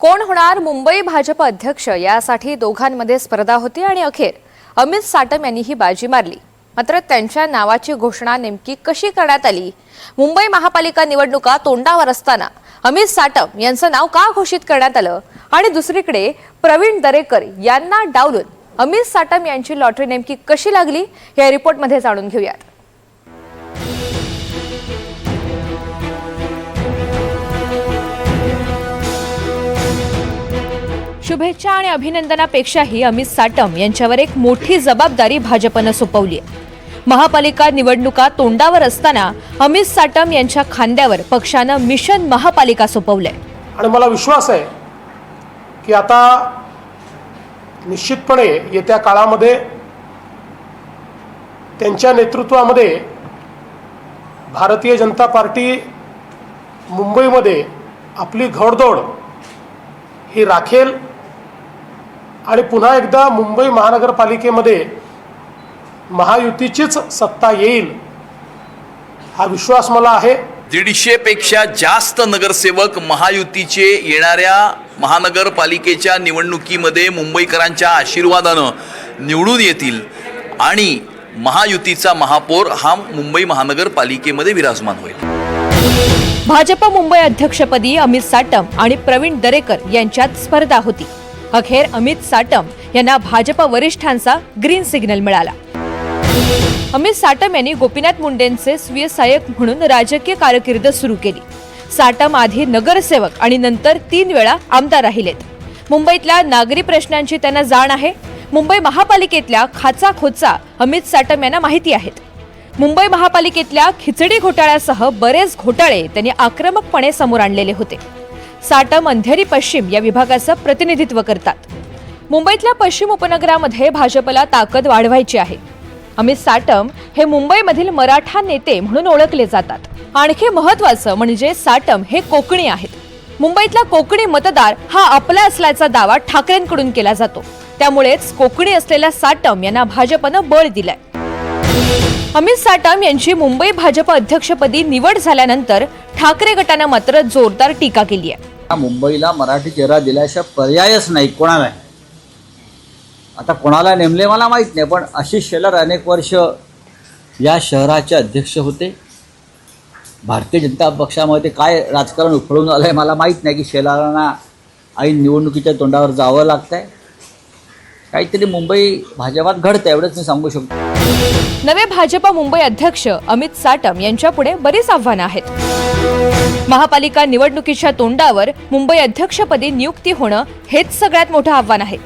कोण होणार मुंबई भाजप अध्यक्ष यासाठी दोघांमध्ये स्पर्धा होती आणि अखेर अमित साटम यांनी ही बाजी मारली. मात्र त्यांच्या नावाची घोषणा नेमकी कशी करण्यात आली? मुंबई महापालिका निवडणुका तोंडावर असताना अमित साटम यांचं नाव का घोषित करण्यात आलं? आणि दुसरीकडे प्रवीण दरेकर यांना डावलून अमित साटम यांची लॉटरी नेमकी कशी लागली? या रिपोर्टमध्ये जाणून घेऊयात. शुभेच्छा आणि अभिनंदनापेक्षाही अमित साटम यांच्यावर एक मोठी जबाबदारी भाजपनं सोपवली आहे. महापालिका निवडणुका तोंडावर असताना अमित साटम यांच्या खांद्यावर पक्षानं मिशन महापालिका सोपवलंय. आणि मला विश्वास आहे की आता निश्चितपणे येत्या काळामध्ये त्यांच्या नेतृत्वामध्ये भारतीय जनता पार्टी मुंबईमध्ये आपली घोडदौड ही राखेल. आणि पुन्हा एकदा मुंबई महानगरपालिकेमध्ये महायुतीचीच सत्ता येईल हा विश्वास मला आहे. दीडशे पेक्षा जास्त नगरसेवक महायुतीचे येणाऱ्या महानगरपालिकेच्या निवडणुकीमध्ये मुंबईकरांच्या आशीर्वादानं निवडून येतील आणि महायुतीचा महापौर हा मुंबई महानगरपालिकेमध्ये विराजमान होईल. भाजप मुंबई अध्यक्षपदी अमित साटम आणि प्रवीण दरेकर यांच्यात स्पर्धा होती. अखेर अमित साटम यांना भाजप वरिष्ठांचा ग्रीन सिग्नल मिळाला. अमित साटम यांनी गोपीनाथ मुंडेंचे स्वीय सहाय्यक म्हणून राजकीय कारकीर्द सुरू केली. साटम आधी नगरसेवक आणि नंतर तीन वेळा आमदार राहिलेत. मुंबईतल्या नागरी प्रश्नांची त्यांना जाण आहे. मुंबई महापालिकेतल्या खाचा खोचा अमित साटम यांना माहिती आहेत. मुंबई महापालिकेतल्या खिचडी घोटाळ्यासह बरेच घोटाळे त्यांनी आक्रमकपणे समोर आणलेले होते. साटम अंधेरी पश्चिम या विभागाचं प्रतिनिधित्व करतात. मुंबईतल्या पश्चिम उपनगरामध्ये भाजपला ताकद वाढवायची आहे. अमित साटम हे मुंबईमधील मराठा नेते म्हणून ओळखले जातात. आणखी महत्वाचं म्हणजे साटम हे कोकणी आहेत. मुंबईतला कोकणी मतदार हा आपला असल्याचा दावा ठाकरेंकडून केला जातो. त्यामुळेच कोकणी असलेल्या साटम यांना भाजपनं बळ दिलंय. अमित साटम यांची मुंबई भाजप अध्यक्षपदी निवड झाल्यानंतर ठाकरे गटानं मात्र जोरदार टीका केली आहे. मुंबईला मराठी चेहरा दिल्याशिवाय पर्यायच नाही कोणाला आता कोणाला नेमले मला माहीत नाही पण आशिष शेलार अनेक वर्ष या शहराचे अध्यक्ष होते. भारतीय जनता पक्षामध्ये काय राजकारण उफळून आलं आहे मला माहीत नाही की शेलारांना ऐन निवडणुकीच्या तोंडावर जावं लागतं आहे काहीतरी मुंबई भाजपात घडतं एवढंच मी सांगू शकतो. नवे भाजपा मुंबई अध्यक्ष अमित साटम यांच्यापुढे बरीच आव्हानं आहेत. महापालिका निवडणुकीच्या तोंडावर मुंबई अध्यक्षपदी नियुक्ती होणं हेच सगळ्यात मोठं आव्हान आहे.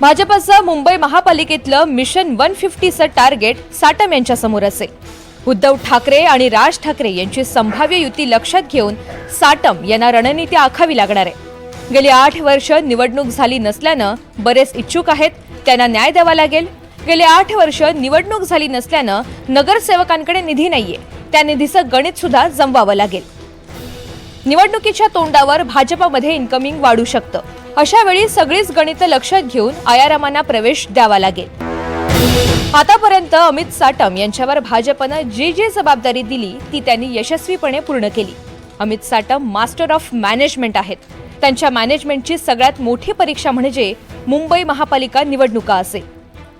भाजपचं मुंबई महापालिकेतलं मिशन वन फिफ्टीचं टार्गेट साटम यांच्यासमोर असेल उद्धव ठाकरे आणि राज ठाकरे यांची संभाव्य युती लक्षात घेऊन साटम यांना रणनीती आखावी लागणार आहे. गेली आठ वर्ष निवडणूक झाली नसल्यानं बरेच इच्छुक आहेत त्यांना न्याय द्यावा लागेल गेले आठ वर्ष निवडणूक झाली नसल्यानं नगरसेवकांकडे निधी नाहीये. त्या निधीचं गणित सुद्धा जमवावं लागेल. निवडणुकीच्या तोंडावर भाजपमध्ये इन्कमिंग वाढू शकतं. अशा वेळी सगळीच गणितं लक्षात घेऊन आयारामांना प्रवेश द्यावा लागेल. आतापर्यंत अमित साटम यांच्यावर भाजपनं जी जी जबाबदारी दिली ती त्यांनी यशस्वीपणे पूर्ण केली. Amit Satam master of management आहेत. त्यांच्या मॅनेजमेंटची सगळ्यात मोठी परीक्षा म्हणजे मुंबई महापालिका निवडणुका असेल.